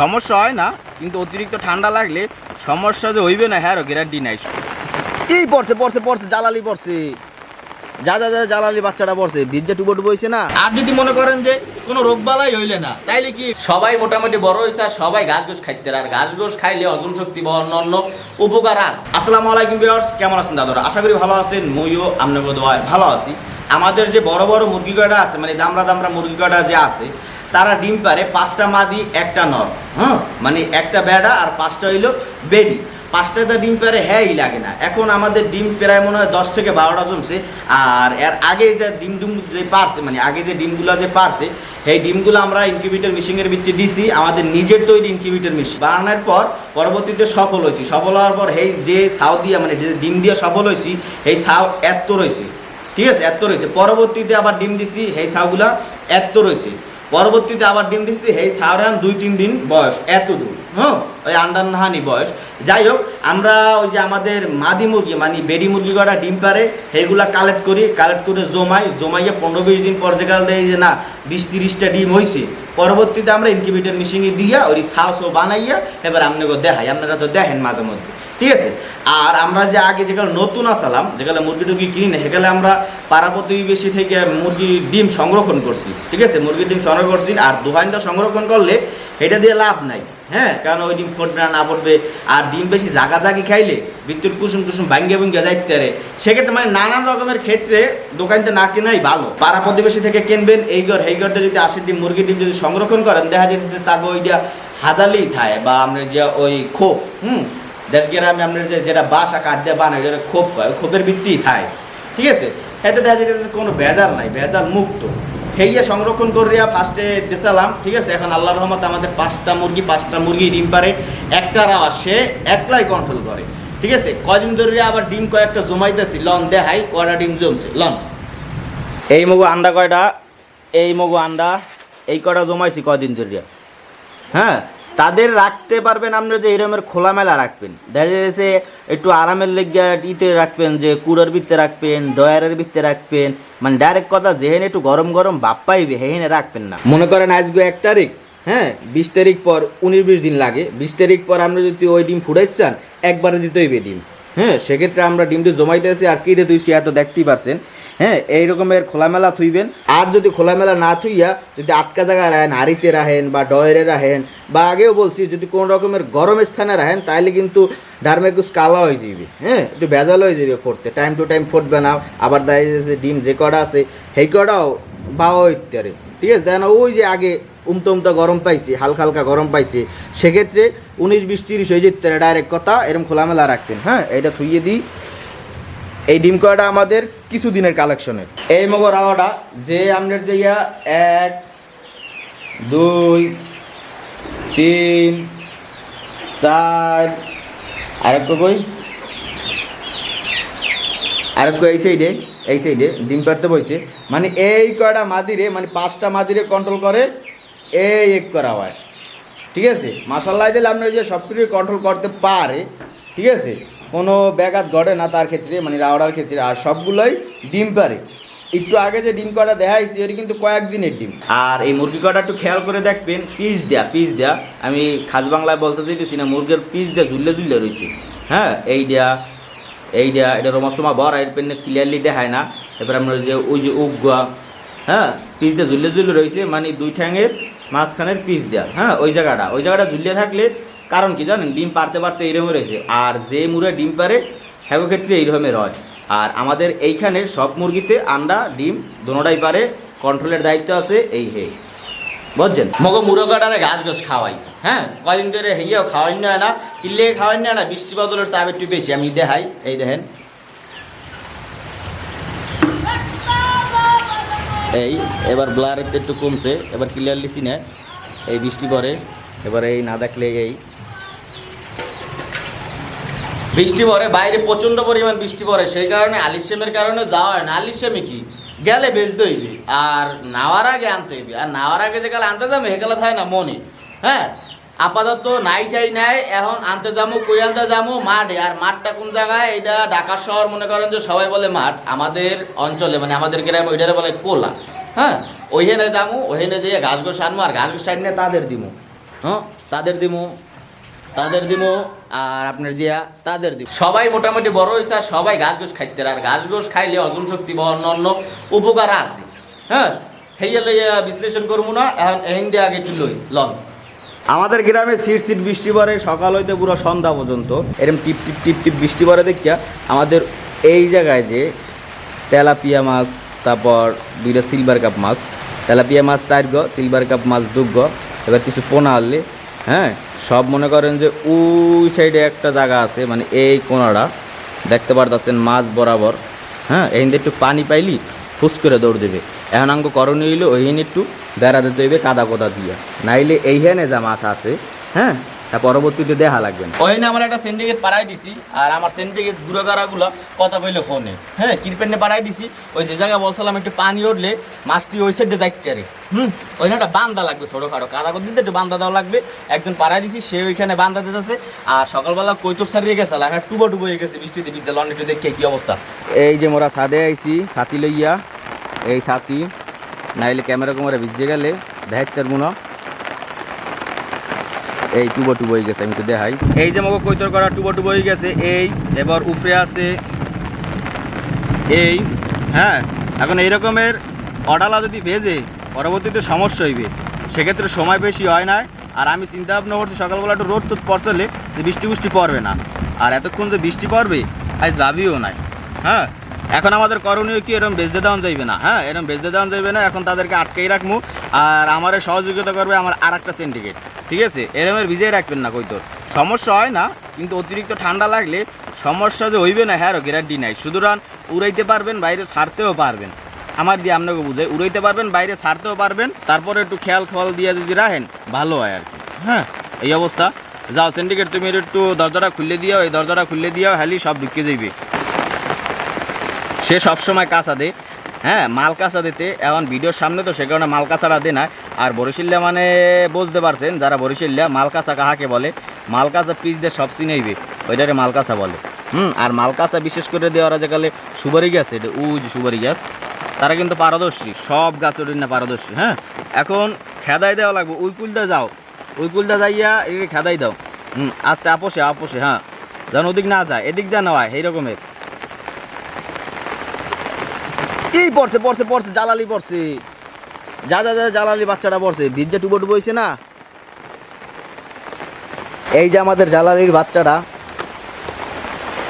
সমস্যা হয় না কিন্তু অতিরিক্ত ঠান্ডা লাগলে সমস্যা যে হইবে না হ্যাঁ গ্যারান্টি নাই এই পড়ছে পড়ছে পড়ছে জ্বালালি পড়ছে। যা যা যা জ্বালালি বাচ্চাটা পড়ছে বীর্যা টুবো টুবো হয়েছে না? আর যদি মনে করেন যে কোনো রোগ বালাই হইলে না তাইলে কি সবাই মোটামুটি বড় হয়েছে আর সবাই ঘাস ঘোষ খাইতে আর ঘাস ঘোষ খাইলে হজম শক্তি বা অন্যান্য উপকার আছে। আসসালামু আলাইকুম ভিউয়ার্স কেমন আছেন দাদারা? আশা করি ভালো আছেন মইও আপনাকে দোয়ায় ভালো আছি। আমাদের যে বড় বড় মুরগি কয়টা আছে মানে দামরা দামরা মুরগি কয়টা যে আছে তারা ডিম পারে, পাঁচটা মা মাদি, একটা নর। হ্যাঁ? মানে একটা বেড়া আর পাঁচটা হইল বেডি। পাঁচটা যা ডিম পারে, হ্যাঁই লাগে না। এখন আমাদের ডিম প্রায় মনে হয় দশ থেকে বারোটা জমছে। আর এর আগে যে ডিম ডিম যে পারছে মানে আগে যে ডিমগুলো যে পারছে, সেই ডিমগুলো আমরা ইনকিউবেটর মেশিনের ভিত্তি দিছি। আমাদের নিজের তৈরি ইনকিউবেটর মেশিন বানানোর পর পরবর্তীতে সফল হয়েছি। সফল হওয়ার পর সেই যে ছাউ দিয়া মানে যে ডিম দিয়ে সফল হয়েছি, সেই ছাউ এত রয়েছে ঠিক আছে? এত রয়েছে পরবর্তীতে আবার ডিম দিছি, সেই ছাউগুলা এত রয়েছে পরবর্তীতে আবার ডিম দিচ্ছি। এই সাউরান দুই তিন দিন বয়স, এত দূর। হ্যাঁ ওই আন্ডার নাহানি বয়স। যাই হোক, আমরা ওই যে আমাদের মাদি মুরগি মানে বেডি মুরগি করা ডিম পারে, সেইগুলা কালেক্ট করি। কালেক্ট করে জমাই। জমাইয়ে পনেরো বিশ দিন পর যে কাল দেয় যে না, বিশ তিরিশটা ডিম হয়েছে পরবর্তীতে আমরা ইনকিউবেটর মেশিনে দিয়া ওই ছাও সো বানাইয়া, এবার আপনাকে দেখাই। আপনারা তো দেখেন মাঝে মধ্যে। ঠিক আছে? আর আমরা যে আগে যেগুলো নতুন আসালাম যেগুলো মুরগি টুরগি কিনি না সেগুলো আমরা পাড়া প্রতিবেশী থেকে মুরগির ডিম সংরক্ষণ করছি, ঠিক আছে? মুরগির ডিম সংরক্ষণ করছি, আর দোহাইন্দা সংরক্ষণ করলে এটা দিয়ে লাভ নাই হ্যাঁ? কারণ ওই ডিম ফুটবে না ফুটবে, আর ডিম বেশি জাগা জাগি খাইলে বিদ্যুৎ কুসুম কুসুম ভাঙ্গে ভুঙ্গে যাইতে পারে। সেক্ষেত্রে মানে নানান রকমের ক্ষেত্রে দোকানতে না কেনাই ভালো। পাড়া প্রতিবেশী থেকে কিনবেন, এই ঘর এই ঘরটা যদি আশি ডিম মুরগির ডিম যদি সংরক্ষণ করেন, দেখা যেতেছে তাকে ওইটা হাজালি থায় বা আপনার যে ওই খোপ, হুম? দেশ গ্রামে আপনার যে যেটা বাসা কাঠ দিয়ে বানায় যেটা খোপ হয় খোপের ভিত্তি থায় ঠিক আছে? এতে দেখা যেতেছে কোনো ভেজাল নাই, ভেজাল মুক্ত। হেইয়া সংরক্ষণ করিয়া ফার্স্টে দেশালাম ঠিক আছে? এখন আল্লাহ রহমত আমাদের পাঁচটা মুরগি পাঁচটা মুরগি ডিম পারে একটার আওয়াজ সে একলাই কন্ট্রোল করে। ঠিক আছে? কদিন ধরে আবার ডিম কয়েকটা জমাইতেছি, লন দেখাই, কয়টা ডিম জমছে, লন। এই মগু আন্ডা কয়টা? এই মগু আন্ডা, এই কয়টা জমাইছি কদিন ধরে হ্যাঁ? তাদের রাখতে পারবেন আপনারা যে এরমের খোলামেলা রাখবেন। দেখা যাচ্ছে একটু আরামের লেগে ইতে রাখবেন, যে কুড়োর ভিত্তে রাখবেন ডয়ারের ভিত্তে রাখবেন। মানে ডাইরেক্ট কথা, যেহেনে একটু গরম গরম বাপ পাইবে, হেহেনে রাখবেন না। মনে করেন আজকে এক তারিখ হ্যাঁ? বিশ তারিখ পর উনিশ বিশ দিন লাগে। বিশ তারিখ পর আপনি যদি ওই ডিম ফুটাইতে চান, একবারে দিতে হইবে ডিম। হ্যাঁ? সেক্ষেত্রে আমরা ডিমটি জমাইতেছি আর কী তুই এত দেখতেই পারছেন। হ্যাঁ এই রকমের খোলামেলা থুইবেন। আর যদি খোলামেলা না থুইয়া যদি আটকা জায়গায় রাখেন হাড়িতে রাখেন বা ডয়েরে রাখেন বা আগেও বলছি যদি কোনো রকমের গরম স্থানে রাখেন তাহলে কিন্তু ডারমেকুস কালা হয়ে যাবে হ্যাঁ একটু ভেজাল হয়ে যাবে ফুটতে টাইম টু টাইম ফুটবে না আবার দেখা যাচ্ছে ডিম যে কটা আছে, সেই কটাও বাও ইত্যাদি। ঠিক আছে? দেখেন ওই যে আগে উমতো উমতো গরম পাইছি, হালকা হালকা গরম পাইছি, সেক্ষেত্রে উনিশ, বিশ, তিরিশ হয়ে যেতে ডাইরেক্ট কথা এরকম খোলামেলা রাখতেন হ্যাঁ এটা থুইয়ে দিই। এই ডিম কয়টা আমাদের? কিছু দিনের কালেকশনের। এই মগর আওয়াটা যে আমাদের যে ইয়া, এক, দুই, তিন, চার, আরেক কই? আরেক এই সাইডে এই সাইডে ডিম পাড়তে বইছে। মানে এই কয়টা মাদিরে মানে পাঁচটা মাদিরে কন্ট্রোল করে, এই এক করা হয়। ঠিক আছে? মাসাল্লাহ দিলে আপনার যে সব কিছু কন্ট্রোল করতে পারে, ঠিক আছে? কোনো ব্যাঘাত ঘটে না তার ক্ষেত্রে মানে রাওড়ার ক্ষেত্রে। আর সবগুলোই ডিম পারে। একটু আগে যে ডিম কটা দেখাইছি ওটা কিন্তু কয়েকদিনের ডিম। আর এই মুরগি কটা একটু খেয়াল করে দেখবেন, পিস দেয়া পিস দেয়া। আমি খাস বাংলায় বলতে চাইতেছি না, মুরগির পিস দেয়া ঝুললে ঝুললে রয়েছে। হ্যাঁ এই দেয়া এই দেয়া, এটা রমাসমা বর, এর পেনে ক্লিয়ারলি দেখায় না। এবার আমরা যে ওই যে উগুয়া হ্যাঁ পিস দিয়ে ঝুললে ঝুলে রয়েছে মানে দুই ঠ্যাঙের মাঝখানের পিস দেয়া। হ্যাঁ ওই জায়গাটা ওই জায়গাটা ঝুলিয়ে থাকলে কারণ কি জানেন? ডিম পারতে পারতে এইরকম রয়েছে। আর যে মুরগে ডিম পারে, হ্যাগো ক্ষেত্রে এইরকমের হয় আর আমাদের এইখানে সব মুরগিতে আন্ডা, ডিম দোনোটাই পারে। কন্ট্রোলের দায়িত্ব আছে এই হে। বুঝছেন? মগো মুরগাটারে ঘাস ঘাস খাওয়াই। হ্যাঁ? কয়দিন ধরে হেইয়াও খাওয়াই না না? কিনলে খাওয়াই না না? বৃষ্টি বদলের চাপ একটু বেশি, আমি দেখাই। এই দেখেন। এই, এবার ব্লার একটু কমছে, এবার ক্লিয়ারলি চিনে। এই বৃষ্টি পরে, এবার এই না দেখলে এই বৃষ্টি পরে বাইরে প্রচণ্ড পরিমাণ বৃষ্টি পড়ে, সেই কারণে আলিশ্যামের কারণে যাওয়া হয় না। আলিশ্যামে কি? গেলে বেচতে হইবে, আর নাওয়ার আগে আনতে হইবে। আর নাওয়ার আগে যে কালে আনতে যাবে হেকালে থাকে না মনে। হ্যাঁ? আপাতত নাইটাই নাই, এখন আনতে যাব, কই আনতে যাব? মাঠে। আর মাঠটা কোন জায়গায়? এটা ঢাকা শহর মনে করেন যে সবাই বলে মাঠ, আমাদের অঞ্চলে মানে আমাদের গ্রামে ওইটারে বলে কোলা। হ্যাঁ? ওইখানে যাব, ওইখানে যেয়ে ঘাস আনব, আর ঘাস আনিয়ে তাদের দিবো হ্যাঁ? তাদের দিমু। তাদের দিমু, আর আপনার জিয়া, তাদের দিব সবাই মোটামুটি বড় হয়েছে আর সবাই ঘাস ঘোষ খাইতে আর ঘাস ঘোষ খাইলে হজম শক্তি বা অন্য অন্য উপকার আছে। হ্যাঁ? হেইয়া লইয়া বিশ্লেষণ করব না, এখন এহিন দিয়ে আগে কি লই, লন। আমাদের গ্রামে সিট সিট বৃষ্টি পড়ে, সকাল হইতে পুরো সন্ধ্যা পর্যন্ত। এরকম টিপ টিপ টিপ টিপ বৃষ্টি পড়ে দেখিয়া আমাদের এই জায়গায় যে তেলাপিয়া মাছ, তারপর দুইটা সিলভার কাপ মাছ। তেলাপিয়া মাছ চার গ, সিলভার কাপ মাছ দু গ, এবার কিছু পোনা আনলে হ্যাঁ? সব মনে করেন যে ওই সাইডে একটা জায়গা আছে মানে এই কোনাটা। দেখতে পারতেছেন মাছ বরাবর। হ্যাঁ এই একটু পানি পাইলি, ফুস করে দৌড় দেবে। এখন আঙ্গ করণীয় হইলে ওইখানে একটু বেড়া দিতে হইবে কাদা কোদা দিয়া। নাইলে এইখানে যা মাছ আছে হ্যাঁ তা পরবর্তীতে দেখা লাগবে ওই না আমার একটা সিন্ডিকেট পাড়াই দিছি আর আমার সিন্ডিকেট গুঁড়োগাড়াগুলো কথা বললে ফোনে হ্যাঁ কিরপেনে পাড়াই দিছি ওই যে জায়গায় বলছিলাম একটু পানি উঠলে মাছটি ওই সাইডে যাইতে পারে। হুম? ওই না একটা বান্দা লাগবে ছোটোখাটো। কাদা করে দিতে একটু বান্দা দেওয়া লাগবে। একজন পাড়াই দিছি সে ওইখানে বান্দা দিতেছে। আর সকালবেলা কৈতর সারিয়ে গেছে এখন টুবো টুবো হয়ে গেছে বৃষ্টিতে ভিজে লন একটু দেখে কি অবস্থা। এই যে মোরা ছাদে আইছি ছাতি লইয়া এই ছাতি নাইলে ক্যামেরা কুমারে ভিজে গেলে দেখাইতে মনে এই টুবো টুবো হয়ে গেছে, আমি তো দেখাই। এই যে মগো কৈতর করা টুবো টুবো হয়ে গেছে, এই, এবার উপরে আছে, এই হ্যাঁ এখন এই রকমের অডালা যদি ভেজে, পরবর্তীতে সমস্যা হইবে। সেক্ষেত্রে সময় বেশি হয় না, আর আমি চিন্তা ভাবনা করছি সকালবেলা একটু রোদ তো পড়ছলে যে বৃষ্টি বৃষ্টি পড়বে না। আর এতক্ষণ যে বৃষ্টি পড়বে, আজ ভাবিও নাই। হ্যাঁ এখন আমাদের করণীয় কি এরকম বেচতে দেওয়া যাইবে না। হ্যাঁ এরকম বেচতে দেওয়া যাইবে না, এখন তাদেরকে আটকেই রাখব আর আমারে সহযোগিতা করবে আমার আর একটা সিন্ডিকেট ঠিক আছে? এরমের ভিজিয়ে রাখবেন না কই তোর। সমস্যা হয় না, কিন্তু অতিরিক্ত ঠান্ডা লাগলে সমস্যা যে হইবে না হ্যাঁ গ্যারান্টি নাই। সুতরাং উড়াইতে পারবেন, বাইরে ছাড়তেও পারবেন। আমার দিয়ে আপনাকে বুঝে উড়াইতে পারবেন, বাইরে ছাড়তেও পারবেন, তারপরে একটু খেয়াল খেয়াল দিয়ে যদি রাখেন, ভালো হয় আর কি। হ্যাঁ এই অবস্থা। যাও সিন্ডিকেট তুমি একটু দরজাটা খুলে দিও এই দরজাটা খুলে দিও হ্যালি সব ঢুকে যাইবে। সে সবসময় কাঁচা দে। হ্যাঁ মাল কাঁচা দিতে, এখন ভিডিওর সামনে তো, সে কারণে মাল কাঁচাটা দে না। আর বরিশিল্লা মানে বুঝতে পারছেন, যারা বরিশিল্লা মাল কাঁচা কাহাকে বলে মাল কাঁচা পিস দিয়ে সব চিনেইবে ওইটারে মাল কাঁচা বলে। হুম, আর মাল কাঁচা বিশেষ করে দিয়ে ওরা যে কালে সুপারি গাছ, এটা উ যে সুপারি গাছ, তারা কিন্তু পারদর্শী, সব গাছ ওটির না পারদর্শী হ্যাঁ? এখন খেদাই দেওয়া লাগবে, ওই কুলটা যাও, ওই কুলটা যাইয়া এদিকে খেদাই দাও, হুম, আস্তে আপোষে আপোষে হ্যাঁ যেন ওদিক না যায়, এদিক যা নেওয়া এই রকমের এই পড়ছে পড়ছে পড়ছে, জ্বালালি পড়ছে। যা যা যা জালালি বাচ্চাটা পড়ছে। ভিজে টুবো টুবো হয়েছে না। এই যে আমাদের জালালির বাচ্চাটা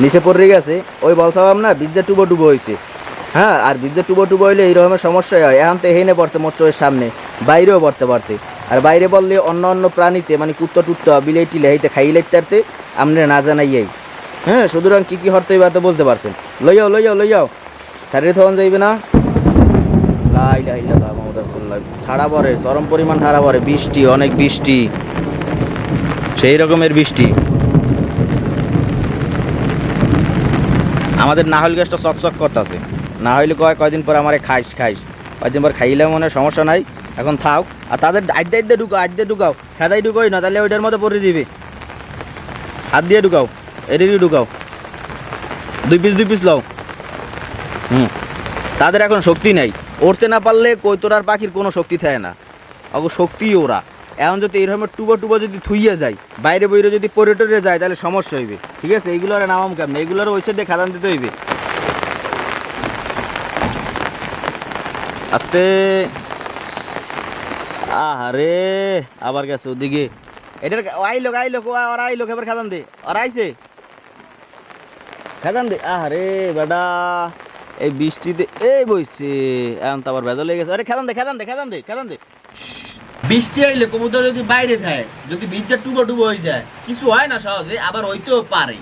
নিচে পড়ে গেছে, ওই বলছিলাম না বিদ্যা টুবো টুবো হয়েছে হ্যাঁ আর বিদ্যা টুবো টুবো হইলে এই রকমের সমস্যাই হয়। এখন তো হেনে পড়ছে মোট চোখের সামনে, বাইরেও পড়তে পারতে। আর বাইরে বললে অন্য অন্য প্রাণীতে মানে কুত্তা টুত্তা বিলাই টিলে হাইতে খাই লাইতে আমরা না জানাইয়াই হ্যাঁ সুতরাং কী কী হরতে হইবে তো বুঝতে পারছেন। লইয়াও লইয়াও লইয়াও। শাড়ি থন যাইবে না। লাই লাই লাই মোহাম্মদ রাসূলুল্লাহ ঠাড়া পড়ে, চরম পরিমাণ ঠাড়া পড়ে, বৃষ্টি, অনেক বৃষ্টি, সেই রকমের বৃষ্টি। আমাদের নাহল গ্যাসটা চকচক করতেছে। না হইলে কয় কয়দিন পর আমারে খাইস খাইস। কয়দিন পর খাইলে মনে সমস্যা নাই। এখন থাও আর তাদের আদ্যা আদ্যা ঢুকাও আদ্যা ঢুকাও। খেদাই ঢুকাই না, তাহলে ওইটার মতো পড়ে যাবে হাত দিয়ে ঢুকাও, এদিকে ঢুকাও। দুই পিস দুই পিস লও। হুম। তাদের এখন শক্তি নাই। উড়তে না পারলে কৈতরার পাখির কোনো শক্তি থাকে না। অব শক্তি ওরা। এখন যদি এইরকম টুবো টুবো যদি থুইয়ে যায়, বাইরে বইরে যদি পরে টরে যায়, তাহলে সমস্যা হইবে। ঠিক আছে? এইগুলো আর নামাম কেমন? এইগুলোর ওই সাইডে খাদান দিতে হইবে। আস্তে। আহারে, আবার গেছে ওদিকে। এটার আই লোক আই আইলো ওরা আইলো এবার খাদান দে। ওরা আইছে? খেদান দে। আরে বেডা। এই বৃষ্টিতে, এই বইছে। এখন তো আবার ভেজা লেগে গেছে। আরে খেদান দে খেদান দে খেদান দে খেদান দে। বৃষ্টি আইলে কবুতর যদি বাইরে থাকে, যদি বীজটা টুবো টুবো হয়ে যায়, কিছু হয় না সহজে, আবার হইতেও পারে।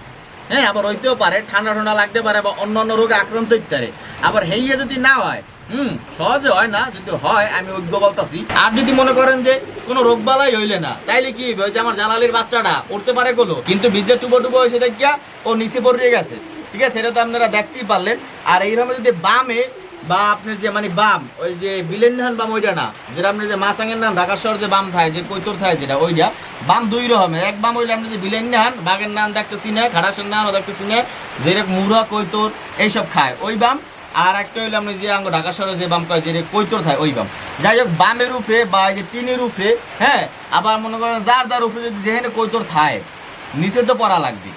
হ্যাঁ আবার হইতেও পারে, ঠান্ডা ঠান্ডা লাগতে পারে বা অন্য অন্য রোগে আক্রান্ত হইতে পারে। আবার হেইয়া যদি না হয়, হুম, সহজে হয় না, যদি হয়, আমি ঐক্য বলতাছি। আর যদি মনে করেন যে কোনো রোগ বালাই হইলে না, তাইলে কি? যে আমার জালালির বাচ্চাটা উঠতে পারে গুলো কিন্তু বীজের টুবো টুবো হয়েছে দেখিয়া ও নিচে পড়ে গেছে। ঠিক আছে, সেটা তো আপনারা দেখতেই পারলেন। আর এইরকম যদি বামে বা আপনার যে মানে বাম, ওই যে বিলেন ধান বাম ওইটা না, যেটা আপনি যে মাছাঙ্গের নান ঢাকা শহর যে বাম থাকে যে কৈতর থাকে যেটা, ওইটা, বাম দুই রকমের। এক বাম হইলে আপনি যে বিলেন ধান বাঘের নান দেখতেছি না খাড়াসের নানও দেখতেছি না, যেরকম মুড়া কৈতর এইসব খায়, ওই বাম। আর একটা হইল আপনি যে আঙ্গ ঢাকা শহরে যে বাম কয়, যে কৈতর থাকে ওই বাম। যাই হোক, বামের উপরে বা এই যে টিনের উপরে হ্যাঁ আবার মনে করেন যার যার উপরে যদি যেখানে কৈতর থাকে নিচে তো পড়া লাগবে।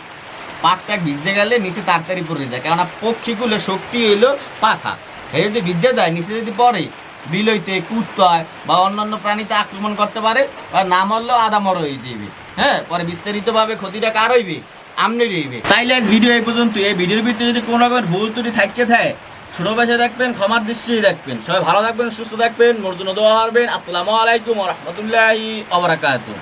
পাকটা ভিজে গেলে নিচে তাড়াতাড়ি পড়ে যায়। কেননা পক্ষীগুলো শক্তি হইল পাখা। এই যদি ভিজে যায়, নিচে যদি পড়ে বিলইতে কুত্তায় বা অন্যান্য প্রাণীতে আক্রমণ করতে পারে, বা না মরলেও আদা মর হয়ে যাবে হ্যাঁ পরে বিস্তারিতভাবে ক্ষতিটা কার হইবে? আমনি রইবে তাইলে আজ ভিডিও এই পর্যন্ত। এই ভিডিওর ভিতরে যদি কোনো রকমের ভুল ত্রুটি থাকতে থাকে, ছোট বেশে দেখবেন, ক্ষমার দৃষ্টিতে দেখবেন। সবাই ভালো থাকবেন, সুস্থ থাকবেন, মোর জন্য দোয়া হারবেন আসসালামু আলাইকুম রহমতুল্লাহি অবরাকাতুহ